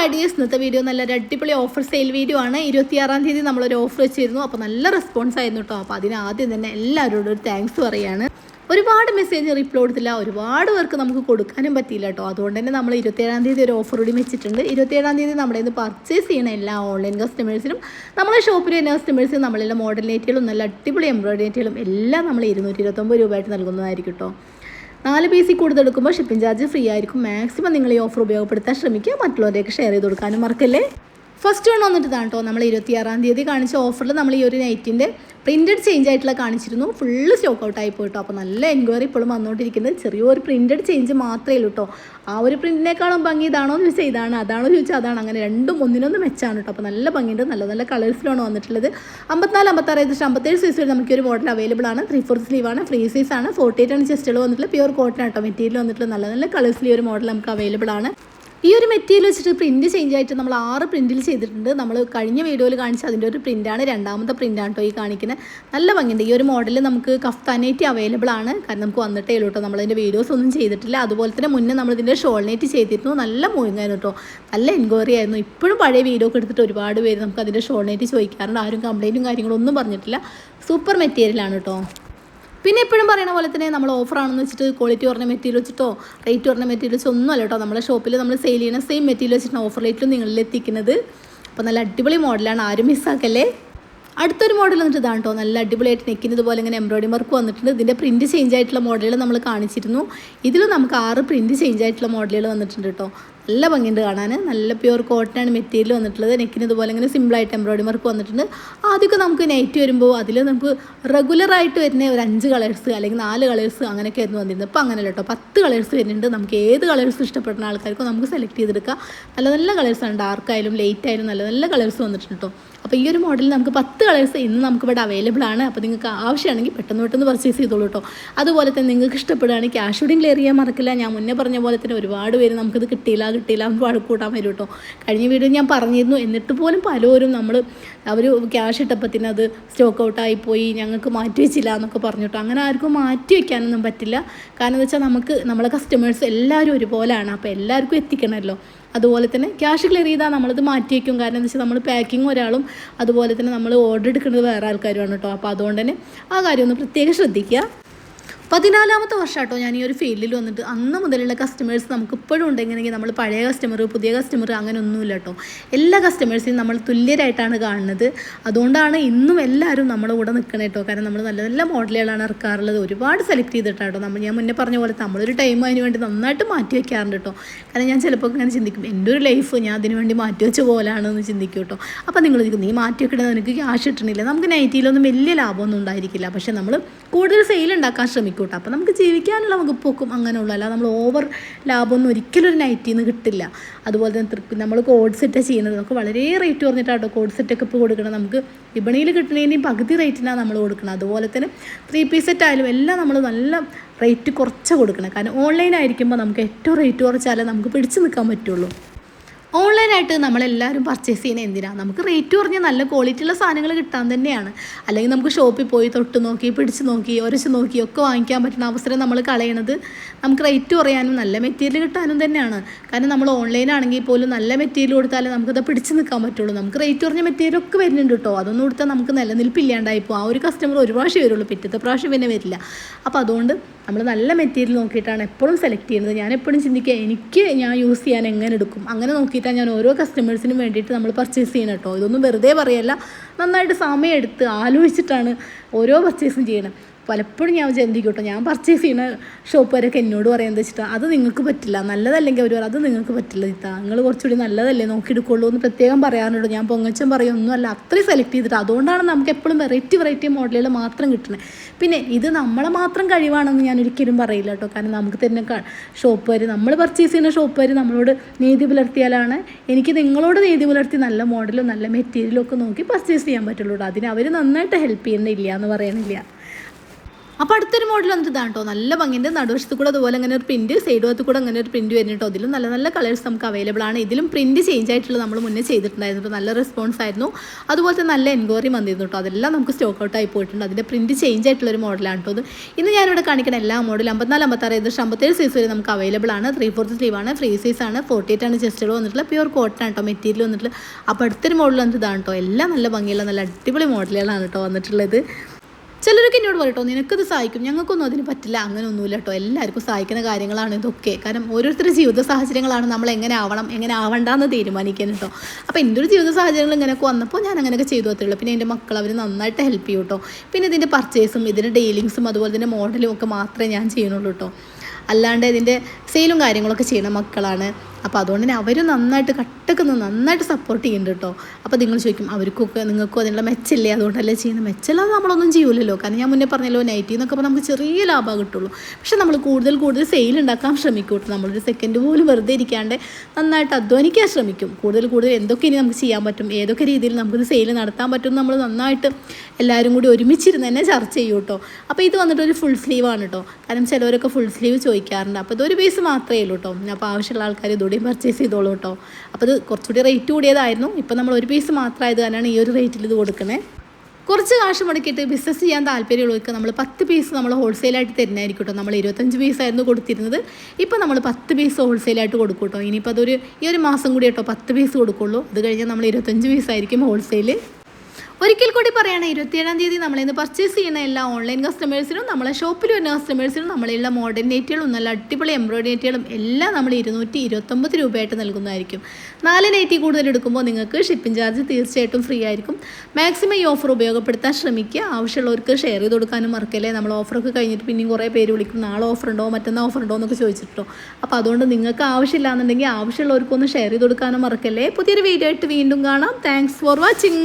Hi dears ഇന്നത്തെ video നല്ല അടിപൊളി ഓഫർ സെയിൽ വീഡിയോ ആണ്. ഇരുപത്തിയാറാം തീയതി നമ്മളൊരു ഓഫർ വെച്ചിരുന്നു. അപ്പോൾ നല്ല റെസ്പോൺസ് ആയിരുന്നു കേട്ടോ അപ്പോൾ അതിന് ആദ്യം തന്നെ എല്ലാവരോടും ഒരു താങ്ക്സ് പറയുകയാണ് ഒരുപാട് മെസ്സേജ് റിപ്ലൈ കൊടുത്തില്ല. ഒരുപാട് പേർക്ക് നമുക്ക് കൊടുക്കാനും പറ്റിയില്ല കേട്ടോ അതുകൊണ്ട് തന്നെ നമ്മൾ ഇരുപത്തിയേഴാം തീയതി ഒരു ഓഫർ കൂടി വെച്ചിട്ടുണ്ട്. ഇരുപത്തിയേഴാം തീയതി നമ്മുടെ ഇന്ന് പർച്ചേസ് ചെയ്യണ എല്ലാ ഓൺലൈൻ കസ്റ്റമേഴ്സിനും നമ്മളെ ഷോപ്പിൽ വരുന്ന കസ്റ്റമേഴ്സിനും നമ്മളെല്ലാം മോഡൽ നെറ്റുകളും നല്ല അടിപൊളി എംബ്രോയിഡറി നെറ്റുകളും എല്ലാം നമ്മൾ ഇരുന്നൂറ്റി ഇരുപത്തൊമ്പത് രൂപയായിട്ട് നൽകുന്നതായിരിക്കും കേട്ടോ നാല് പീസിൽ കൂടുതൽ എടുക്കുമ്പോൾ ഷിപ്പിംഗ് ചാർജ് ഫ്രീ ആയിരിക്കും. മാക്സിമം നിങ്ങൾ ഈ ഓഫർ ഉപയോഗപ്പെടുത്താൻ ശ്രമിക്കുക. മറ്റുള്ളവരെയൊക്കെ ഷെയർ ചെയ്ത് കൊടുക്കാനും മറക്കല്ലേ? ഫസ്റ്റ് വൺ വന്നിട്ട് ഇതാണ് കേട്ടോ നമ്മൾ ഇരുപത്തിയാറാം തീയതി കാണിച്ച ഓഫറിൽ നമ്മൾ ഈ ഒരു നൈറ്റിന്റെ പ്രിന്റഡ് ചേഞ്ച് ആയിട്ടുള്ള കാണിച്ചിരുന്നു. ഫുള്ള് സ്റ്റോക്ക് ഔട്ട് ആയി പോയിട്ടോ. അപ്പോൾ നല്ല എൻക്വയറി ഇപ്പോഴും വന്നുകൊണ്ടിരിക്കുന്നത് ചെറിയൊരു പ്രിന്റഡ് ചേഞ്ച് മാത്രമേ ഉള്ളൂ കേട്ടോ ആ ഒരു പ്രിന്റിനേക്കാളും ഭംഗി ഇതാണോ എന്ന് ചോദിച്ചാൽ ഇതാണ് അതാണോ ചോദിച്ചാൽ അതാണ്. അങ്ങനെ രണ്ടും ഒന്നിനൊന്ന് മെച്ചാണ് കേട്ടോ അപ്പോൾ നല്ല ഭംഗിയുണ്ട്. നല്ല നല്ല കളേഴ്സിലാണ് വന്നിട്ടുള്ളത്. അമ്പത്തിനാല് അമ്പത്താറ് ഏകദേശം അമ്പത്തേഴ് സൈസ് വരെ നമുക്കൊരു മോഡൽ അവൈലബിൾ ആണ്. ത്രീ ഫോർ സ്ലീവ് ആണ്. ഫ്രീ സൈസ് ആണ്. ഫോർട്ടി എയ്റ്റ് ആണ് ചെസ്റ്റുകൾ വന്നിട്ടുള്ള പ്യൂർ കോട്ടൺ ആട്ടോ മെറ്റീരിയൽ വന്നിട്ടുള്ള നല്ല നല്ല കളേഴ്സിൽ ഈ ഒരു മോഡൽ നമുക്ക് അവൈലബിൾ ആണ്. ഈ ഒരു മെറ്റീരിയൽ വെച്ചിട്ട് പ്രിന്റ് ചേഞ്ച് ആയിട്ട് നമ്മൾ ആറ് പ്രിന്റിൽ ചെയ്തിട്ടുണ്ട്. നമ്മൾ കഴിഞ്ഞ വീഡിയോയിൽ കാണിച്ച അതിന്റെ ഒരു പ്രിന്റാണ് രണ്ടാമത്തെ പ്രിന്റാണ് കേട്ടോ ഈ കാണിക്കുന്നത് നല്ല ഭംഗിയുണ്ട്. ഈ ഒരു മോഡൽ നമുക്ക് കഫ്താനേറ്റ് അവൈലബിൾ ആണ്. കാരണം നമുക്ക് വന്നിട്ടേ ഉള്ളൂ കേട്ടോ നമ്മളതിന്റെ വീഡിയോസ് ഒന്നും ചെയ്തിട്ടില്ല. അതുപോലെ തന്നെ മുന്നേ നമ്മളിതിന്റെ ഷോൾനേറ്റ് ചെയ്തിരുന്നു. നല്ല മുഴുങ്ങായിരുന്നു കേട്ടോ നല്ല എൻക്വയറി ആയിരുന്നു. ഇപ്പോഴും പഴയ വീഡിയോ ഒക്കെ എടുത്തിട്ട് ഒരുപാട് പേര് നമുക്ക് അതിന്റെ ഷോൾനേറ്റ് ചോദിക്കാറുണ്ട്. ആരും കംപ്ലൈന്റും കാര്യങ്ങളൊന്നും പറഞ്ഞിട്ടില്ല. സൂപ്പർ മെറ്റീരിയലാണ് കേട്ടോ പിന്നെ എപ്പോഴും പറയുന്ന പോലെ തന്നെ നമ്മൾ ഓഫർ ആണെന്ന് വെച്ചിട്ട് ക്വാളിറ്റി കുറഞ്ഞ മെറ്റീരിയൽ വെച്ചിട്ടോ റേറ്റ് കുറഞ്ഞ മെറ്റീരിയൽ വെച്ചോ ഒന്നും അല്ല കേട്ടോ. നമ്മുടെ ഷോപ്പിൽ നമ്മൾ സെയിൽ ചെയ്യുന്ന സെയിം മെറ്റീരിയൽ വെച്ചിട്ടാണ് ഓഫർ റേറ്റിലും നിങ്ങളിൽ എത്തിക്കുന്നത്. അപ്പോൾ നല്ല അടിപൊളി മോഡലാണ് ആരും മിസ്സാക്കല്ലേ അടുത്തൊരു മോഡൽ വന്നിട്ട് ഇതാണ് കേട്ടോ. നല്ല അടിപൊളിയായിട്ട് നിൽക്കുന്നത് പോലെ ഇങ്ങനെ എംബ്രോയിഡറി വർക്ക് വന്നിട്ടുണ്ട്. ഇതിന്റെ പ്രിന്റ് ചേഞ്ച് ആയിട്ടുള്ള മോഡലുകൾ നമ്മൾ കാണിച്ചിരുന്നു. ഇതിൽ നമുക്ക് ആറ് പ്രിന്റ് ചേഞ്ച് ആയിട്ടുള്ള മോഡലുകൾ വന്നിട്ടുണ്ട് കേട്ടോ. നല്ല ഭംഗിയുണ്ട് കാണാൻ. നല്ല പ്യൂർ കോട്ടൺ മെറ്റീരിയൽ വന്നിട്ടുള്ളത്. നെക്കിന് ഇതുപോലെ ഇങ്ങനെ സിമ്പിളായിട്ട് എംബ്രോയിഡറി വർക്ക് വന്നിട്ടുണ്ട്. ആദ്യമൊക്കെ നമുക്ക് നൈറ്റ് വരുമ്പോൾ അതിൽ നമുക്ക് റെഗുലറായിട്ട് വരുന്ന ഒരു അഞ്ച് കളേഴ്സ് അല്ലെങ്കിൽ നാല് കളേഴ്സ് അങ്ങനെയൊക്കെ ആയിരുന്നു വന്നിരുന്നത്. അപ്പോൾ അങ്ങനെയല്ല കേട്ടോ പത്ത് കളേഴ്സ് വരുന്നുണ്ട്. നമുക്ക് ഏത് കളേഴ്സ് ഇഷ്ടപ്പെടുന്ന ആൾക്കാർക്കും നമുക്ക് സെലക്ട് ചെയ്തെടുക്കാം. നല്ല നല്ല കളേഴ്സാണ് ഡാർക്ക് ആയാലും ലൈറ്റ് ആയാലും നല്ല നല്ല കളേഴ്സ് വന്നിട്ടുണ്ട് കേട്ടോ അപ്പോൾ ഈ ഒരു മോഡലിൽ നമുക്ക് പത്ത് കളേഴ്സ് ഇന്ന് നമുക്ക് ഇവിടെ അവൈലബിൾ ആണ്. അപ്പോൾ നിങ്ങൾക്ക് ആവശ്യമാണെങ്കിൽ പെട്ടെന്ന് പെട്ടെന്ന് പർച്ചേസ് ചെയ്തോളൂ കേട്ടോ അതുപോലെ തന്നെ നിങ്ങൾക്ക് ഇഷ്ടപ്പെടുകയാണെങ്കിൽ ക്യാഷ് ഷൂട്ടിംഗ് ക്ലിയർ ചെയ്യാൻ മറക്കില്ല. ഞാൻ മുന്നേ പറഞ്ഞ പോലെ തന്നെ ഒരുപാട് പേര് നമുക്കിത് കിട്ടിയില്ല. കിട്ടിയില്ല. എന്ന് വഴക്ക് കൂട്ടാൻ വരും കേട്ടോ കഴിഞ്ഞ വീഡിയോ ഞാൻ പറഞ്ഞിരുന്നു എന്നിട്ട് പോലും പലരും നമ്മൾ അവർ ക്യാഷ് ഇട്ടപ്പത്തിന് അത് സ്റ്റോക്ക് ഔട്ടായി പോയി ഞങ്ങൾക്ക് മാറ്റി വെച്ചില്ല എന്നൊക്കെ പറഞ്ഞിട്ടോ അങ്ങനെ ആർക്കും മാറ്റി വയ്ക്കാനൊന്നും പറ്റില്ല. കാരണം എന്ന് വെച്ചാൽ നമുക്ക് നമ്മളെ കസ്റ്റമേഴ്സ് എല്ലാവരും ഒരുപോലെയാണ് അപ്പോൾ എല്ലാവർക്കും എത്തിക്കണമല്ലോ അതുപോലെ തന്നെ ക്യാഷ് ക്ലിയർ ചെയ്താൽ നമ്മളത് മാറ്റി വയ്ക്കും കാരണം എന്താ വെച്ചാൽ നമ്മൾ പാക്കിംഗ് ഒരാളും അതുപോലെ തന്നെ നമ്മൾ ഓർഡർ എടുക്കുന്നത് വേറെ ആൾക്കാരുമാണ് കേട്ടോ അപ്പോൾ അതുകൊണ്ട് തന്നെ ആ കാര്യം ഒന്ന് പ്രത്യേകം ശ്രദ്ധിക്കുക. പതിനാലാമത്തെ വർഷം കേട്ടോ ഞാൻ ഈ ഒരു ഫീൽഡിൽ വന്നിട്ട്. അന്ന് മുതലുള്ള കസ്റ്റമേഴ്സ് നമുക്ക് ഇപ്പോഴും ഉണ്ടെങ്കിൽ നമ്മൾ പഴയ കസ്റ്റമർ പുതിയ കസ്റ്റമർ അങ്ങനെ ഒന്നുമില്ല കേട്ടോ എല്ലാ കസ്റ്റമേഴ്സിനും നമ്മൾ തുല്യരായിട്ടാണ് കാണുന്നത്. അതുകൊണ്ടാണ് ഇന്നും എല്ലാവരും നമ്മുടെ കൂടെ നിൽക്കണേ കേട്ടോ കാരണം നമ്മൾ നല്ല നല്ല മോഡലുകളാണ് ഇറക്കാറുള്ളത്. ഒരുപാട് സെലക്ട് ചെയ്തിട്ടാണ് നമ്മൾ ഞാൻ മുന്നേ പറഞ്ഞ പോലെ നമ്മളൊരു ടൈം അതിന് വേണ്ടി നന്നായിട്ട് മാറ്റി വയ്ക്കാറുണ്ട് കേട്ടോ കാരണം ഞാൻ ചിലപ്പോൾ ഇങ്ങനെ ചിന്തിക്കും എന്റെ ഒരു ലൈഫ് ഞാൻ അതിന് വേണ്ടി മാറ്റി വെച്ച പോലാണെന്ന് ചിന്തിക്കും കേട്ടോ അപ്പോൾ നിങ്ങൾ നീ മാറ്റി വെക്കണത് നിനക്ക് ക്യാഷ് കിട്ടണില്ല. നമുക്ക് നൈറ്റിയിലൊന്നും വലിയ ലാഭമൊന്നും ഉണ്ടായിരിക്കില്ല. പക്ഷേ നമ്മൾ കൂടുതൽ സെയിൽ ഉണ്ടാക്കാൻ ശ്രമിക്കും. കേട്ടോ അപ്പോൾ നമുക്ക് ജീവിക്കാനുള്ള വകുപ്പൊക്കും അങ്ങനെയുള്ള. അല്ല നമ്മൾ ഓവർ ലാഭമൊന്നും ഒരിക്കലും ഒരു നൈറ്റിൽ നിന്ന് കിട്ടില്ല. അതുപോലെ തന്നെ തൃപ്തി നമ്മൾ കോഡ് സെറ്റ് ചെയ്യുന്നത് നമുക്ക് വളരെ റേറ്റ് കുറഞ്ഞിട്ടാട്ടോ കോഡ് സെറ്റൊക്കെ ഇപ്പോൾ കൊടുക്കണം നമുക്ക് വിപണിയിൽ കിട്ടുന്നതിന് പകുതി റേറ്റിനാണ് നമ്മൾ കൊടുക്കണം അതുപോലെ തന്നെ ത്രീ പീസ് സെറ്റ് ആയാലും എല്ലാം നമ്മൾ നല്ല റേറ്റ് കുറച്ച് കൊടുക്കണം കാരണം ഓൺലൈൻ ആയിരിക്കുമ്പോൾ നമുക്ക് ഏറ്റവും റേറ്റ് കുറച്ചാലേ നമുക്ക് പിടിച്ചു നിൽക്കാൻ പറ്റുള്ളൂ. ഓൺലൈനായിട്ട് നമ്മളെല്ലാവരും പർച്ചേസ് ചെയ്യുന്നത് എന്തിനാണ് നമുക്ക് റേറ്റ് കുറഞ്ഞ നല്ല ക്വാളിറ്റിയുള്ള സാധനങ്ങൾ കിട്ടാൻ തന്നെയാണ്. അല്ലെങ്കിൽ നമുക്ക് ഷോപ്പിൽ പോയി തൊട്ട് നോക്കി പിടിച്ച് നോക്കി ഉരച്ച് നോക്കി ഒക്കെ വാങ്ങിക്കാൻ പറ്റുന്ന അവസരം നമ്മൾ കളയണത് നമുക്ക് റേറ്റ് കുറയാനും നല്ല മെറ്റീരിയൽ കിട്ടാനും തന്നെയാണ്. കാരണം നമ്മൾ ഓൺലൈനാണെങ്കിൽ പോലും നല്ല മെറ്റീരിയൽ കൊടുത്താലേ നമുക്കത് പിടിച്ച് നിൽക്കാൻ പറ്റുള്ളൂ. നമുക്ക് റേറ്റ് കുറഞ്ഞ മെറ്റീരിയൽ ഒക്കെ വരുന്നുണ്ട് കേട്ടോ അതൊന്നും കൊടുത്താൽ നമുക്ക് നിലനിൽപ്പില്ലാണ്ടായി പോകും ആ ഒരു കസ്റ്റമർ ഒരു പ്രാവശ്യം വരുള്ളൂ. പിറ്റത്തെ പ്രാവശ്യം പിന്നെ വരില്ല. അപ്പോൾ അതുകൊണ്ട് നമ്മൾ നല്ല മെറ്റീരിയൽ നോക്കിയിട്ടാണ് എപ്പോഴും സെലക്ട് ചെയ്യുന്നത്. ഞാൻ എപ്പോഴും ചിന്തിക്കുക എനിക്ക് ഞാൻ യൂസ് ചെയ്യാൻ എങ്ങനെ എടുക്കും? അങ്ങനെ നോക്കിയിട്ടാണ് ഞാൻ ഓരോ കസ്റ്റമേഴ്സിനും വേണ്ടിയിട്ട് നമ്മൾ പർച്ചേസ് ചെയ്യണം കേട്ടോ. ഇതൊന്നും വെറുതെ പറയല്ല. നന്നായിട്ട് സമയമെടുത്ത് ആലോചിച്ചിട്ടാണ് ഓരോ പർച്ചേസും ചെയ്യണം പലപ്പോഴും ഞാൻ ചിന്തിക്കും കേട്ടോ ഞാൻ പർച്ചേസ് ചെയ്യുന്ന ഷോപ്പുകാരൊക്കെ എന്നോട് പറയാൻ വെച്ചിട്ട് അത് നിങ്ങൾക്ക് പറ്റില്ല നല്ലതല്ലെങ്കിൽ അവർ അത് നിങ്ങൾക്ക് പറ്റില്ല ഇത്താ നിങ്ങൾ കുറച്ചുകൂടി നല്ലതല്ലേ നോക്കിയെടുക്കുള്ളൂ എന്ന് പ്രത്യേകം പറയാറുണ്ട്. ഞാൻ പൊങ്ങച്ചം പറയും ഒന്നുമല്ല അത്രയും സെലക്ട് ചെയ്തിട്ട് അതുകൊണ്ടാണ് നമുക്ക് എപ്പോഴും വെറൈറ്റി വെറൈറ്റി മോഡലുകൾ മാത്രം കിട്ടുന്നത് പിന്നെ ഇത് നമ്മളെ മാത്രം കഴിവാണെന്ന് ഞാൻ ഒരിക്കലും പറയില്ല കേട്ടോ. കാരണം നമുക്ക് തന്നെ ഷോപ്പുകാർ നമ്മൾ പർച്ചേസ് ചെയ്യുന്ന ഷോപ്പുകാർ നമ്മളോട് നീതി പുലർത്തിയാലാണ് എനിക്ക് നിങ്ങളോട് നീതി പുലർത്തി നല്ല മോഡലും നല്ല മെറ്റീരിയലും ഒക്കെ നോക്കി പർച്ചേസ് ചെയ്യാൻ പറ്റുള്ളൂ അതിന് അവർ നന്നായിട്ട് ഹെൽപ്പ് ചെയ്യുന്നില്ല എന്ന് പറയണില്ല അപ്പോൾ അടുത്തൊരു മോഡൽ വന്നിട്ട് ഇതാണ് കേട്ടോ നല്ല ഭംഗിന്റെ നടുവശത്ത് കൂടെ അതുപോലെ അങ്ങനെ ഒരു പ്രിന്റ് സൈഡ് ഭാഗത്ത് കൂടെ അങ്ങനെ ഒരു പ്രിന്റ് വരുന്നുട്ടോ അതിലും നല്ല നല്ല കളേഴ്സ് നമുക്ക് അവൈലബിൾ ആണ്. ഇതിലും പ്രിന്റ് ചേഞ്ച് ആയിട്ടുള്ള നമ്മൾ മുന്നേ ചെയ്തിട്ടുണ്ടായിരുന്നു നല്ല റെസ്പോൺസ് ആയിരുന്നു. അതുപോലെ തന്നെ നല്ല എൻക്വയറി വന്നിരുന്നു കേട്ടോ അതെല്ലാം നമുക്ക് സ്റ്റോക്ക് ഔട്ട് ആയി പോയിട്ടുണ്ട്. അതിന്റെ പ്രിന്റ് ചേഞ്ച് ആയിട്ടുള്ള ഒരു മോഡലാണ് കേട്ടോ ഇന്ന് ഞാനിവിടെ കാണിക്കുന്ന എല്ലാ മോഡലും അമ്പത്തിനാല് അമ്പത്താറ് ഏകദേശം അമ്പത്തേഴ് സൈസ് വരെ നമുക്ക് അവൈലബിൾ ആണ്. ത്രീ ഫോർത്ത് സ്ലീവ് ആണ് ഫ്രീ സൈസ് ആണ് ഫോർട്ടി എയ്റ്റ് ആണ് ചെസ്റ്റുകൾ വന്നിട്ടുള്ള പ്യൂർ കോട്ടൺ ആണ് കേട്ടോ മെറ്റീരിയൽ വന്നിട്ടുള്ള അപ്പോൾ അടുത്തൊരു മോഡൽ വന്നിട്ട് ഇതാണ് കേട്ടോ എല്ലാം നല്ല ഭംഗിയുള്ള നല്ല അടിപൊളി മോഡലുകളാണ് കേട്ടോ വന്നിട്ടുള്ളത്. ചിലരൊക്കെ എന്നോട് പറയട്ടോ നിനക്കത് സഹായിക്കും. ഞങ്ങൾക്കൊന്നും അതിന് പറ്റില്ല. അങ്ങനെ ഒന്നുമില്ല കേട്ടോ എല്ലാവർക്കും സഹായിക്കുന്ന കാര്യങ്ങളാണ് ഇതൊക്കെ. കാരണം ഓരോരുത്തരുടെ ജീവിത സാഹചര്യങ്ങളാണ് നമ്മൾ എങ്ങനെ ആവണം എങ്ങനെ ആവണ്ടെന്ന് തീരുമാനിക്കുന്നത് കേട്ടോ അപ്പോൾ എന്റെ ഒരു ജീവിത സാഹചര്യങ്ങൾ ഇങ്ങനെയൊക്കെ വന്നപ്പോൾ ഞാൻ അങ്ങനെയൊക്കെ ചെയ്തു അത്രേ പിന്നെ എന്റെ മക്കൾ അവർ നന്നായിട്ട് ഹെൽപ്പ് ചെയ്യും കേട്ടോ പിന്നെ ഇതിന്റെ പർച്ചേസും ഇതിന്റെ ഡീലിങ്സും അതുപോലെ തന്നെ മോഡലും ഒക്കെ മാത്രമേ ഞാൻ ചെയ്യുന്നുള്ളൂ കേട്ടോ അല്ലാണ്ട് ഇതിന്റെ സെയിലും കാര്യങ്ങളൊക്കെ ചെയ്യുന്ന മക്കളാണ്. അപ്പോൾ അതുകൊണ്ട് തന്നെ അവർ നന്നായിട്ട് കട്ടൊക്കെ നിന്ന് നന്നായിട്ട് സപ്പോർട്ട് ചെയ്യുന്നുണ്ട് കേട്ടോ അപ്പോൾ നിങ്ങൾ ചോദിക്കും അവർക്കൊക്കെ നിങ്ങൾക്കും അതിനുള്ള മെച്ചമില്ലേ അതുകൊണ്ടല്ലേ ചെയ്യുന്നത്? മെച്ചമില്ലാതെ നമ്മളൊന്നും ചെയ്യൂലല്ലോ. കാരണം ഞാൻ മുന്നേ പറഞ്ഞല്ലോ നൈറ്റി എന്നൊക്കെ പറഞ്ഞാൽ നമുക്ക് ചെറിയ ലാഭം കിട്ടുള്ളൂ. പക്ഷെ നമ്മൾ കൂടുതൽ കൂടുതൽ സെയിൽ ഉണ്ടാക്കാൻ ശ്രമിക്കും കേട്ടോ നമ്മളൊരു സെക്കൻഡ് പോലും വെറുതെ ഇരിക്കാണ്ട് നന്നായിട്ട് അധ്വാനിക്കാൻ ശ്രമിക്കും. കൂടുതൽ കൂടുതൽ എന്തൊക്കെ ഇനി നമുക്ക് ചെയ്യാൻ പറ്റും? ഏതൊക്കെ രീതിയിൽ നമുക്കിത് സെയിൽ നടത്താൻ പറ്റും നമ്മൾ നന്നായിട്ട് എല്ലാവരും കൂടി ഒരുമിച്ചിരുന്ന് തന്നെ ചർച്ച ചെയ്യൂ കേട്ടോ അപ്പോൾ ഇത് വന്നിട്ട് ഒരു ഫുൾ സ്ലീവ് ആണ് കേട്ടോ കാരണം ചിലവരൊക്കെ ഫുൾ സ്ലീവ് ചോദിക്കാറുണ്ട്. അപ്പോൾ ഇതൊരു പീസ് മാത്രമേ ഉള്ളൂ കേട്ടോ അപ്പോൾ ആവശ്യമുള്ള ആൾക്കാർ ഇതോടെയും പർച്ചേസ് ചെയ്തോളൂ കേട്ടോ അപ്പോൾ അത് കുറച്ചുകൂടി റേറ്റ് കൂടിയതായിരുന്നു. ഇപ്പം നമ്മൾ ഒരു പീസ് മാത്രമായത് കാരണമാണ് ഈ ഒരു റേറ്റിൽ ഇത് കൊടുക്കുന്നത് കുറച്ച് കാശ് മുടക്കിയിട്ട് ബിസിനസ് ചെയ്യാൻ താല്പര്യമുള്ളവർക്ക് നമ്മൾ പത്ത് പീസ് നമ്മൾ ഹോൾസെയിലായിട്ട് തരുന്നതായിരിക്കും കേട്ടോ നമ്മൾ ഇരുപത്തഞ്ച് പീസായിരുന്നു കൊടുത്തിരുന്നത്. ഇപ്പോൾ നമ്മൾ പത്ത് പീസ് ഹോൾസെയിലായിട്ട് കൊടുക്കും കേട്ടോ ഇനിയിപ്പോൾ അതൊരു ഈ ഒരു മാസം കൂടി കേട്ടോ പത്ത് പീസ് കൊടുക്കുള്ളൂ. അത് കഴിഞ്ഞാൽ നമ്മൾ ഇരുപത്തഞ്ച് പീസായിരിക്കും ഹോൾസെയിൽ ഒരിക്കൽ കൂടി പറയുകയാണ് ഇരുപത്തിയേഴാം തീയതി നമ്മളിന്ന് പർച്ചേസ് ചെയ്യുന്ന എല്ലാ ഓൺലൈൻ കസ്റ്റമേഴ്സിനും നമ്മളെ ഷോപ്പിൽ വരുന്ന കസ്റ്റമേഴ്സിനും നമ്മളുള്ള മോഡേൺ നെറ്റുകളും നല്ല അടിപൊളി എംബ്രോയിഡറി നെറ്റുകളും എല്ലാം നമ്മൾ ഇരുന്നൂറ്റി ഇരുപത്തൊമ്പത് രൂപയായിട്ട് നൽകുന്നതായിരിക്കും. നാല് നൈറ്റി കൂടുതൽ എടുക്കുമ്പോൾ നിങ്ങൾക്ക് ഷിപ്പിംഗ് ചാർജ് തീർച്ചയായിട്ടും ഫ്രീ ആയിരിക്കും. മാക്സിമം ഈ ഓഫർ ഉപയോഗപ്പെടുത്താൻ ശ്രമിക്കുക. ആവശ്യമുള്ളവർക്ക് ഷെയർ ചെയ്ത് കൊടുക്കാനും മറക്കല്ലേ? നമ്മൾ ഓഫറൊക്കെ കഴിഞ്ഞിട്ട് പിന്നെയും കുറേ പേര് വിളിക്കും നാളെ ഓഫർ ഉണ്ടോ? മറ്റന്നാൾ ഓഫർ ഉണ്ടോ? എന്നൊക്കെ ചോദിച്ചിട്ടോ അപ്പോൾ അതുകൊണ്ട് നിങ്ങൾക്ക് ആവശ്യമില്ലാന്നുണ്ടെങ്കിൽ ആവശ്യമുള്ളവർക്കൊന്ന് ഷെയർ ചെയ്ത് കൊടുക്കാനും മറക്കല്ലേ? പുതിയൊരു വീഡിയോ ആയിട്ട് വീണ്ടും കാണാം. Thanks for watching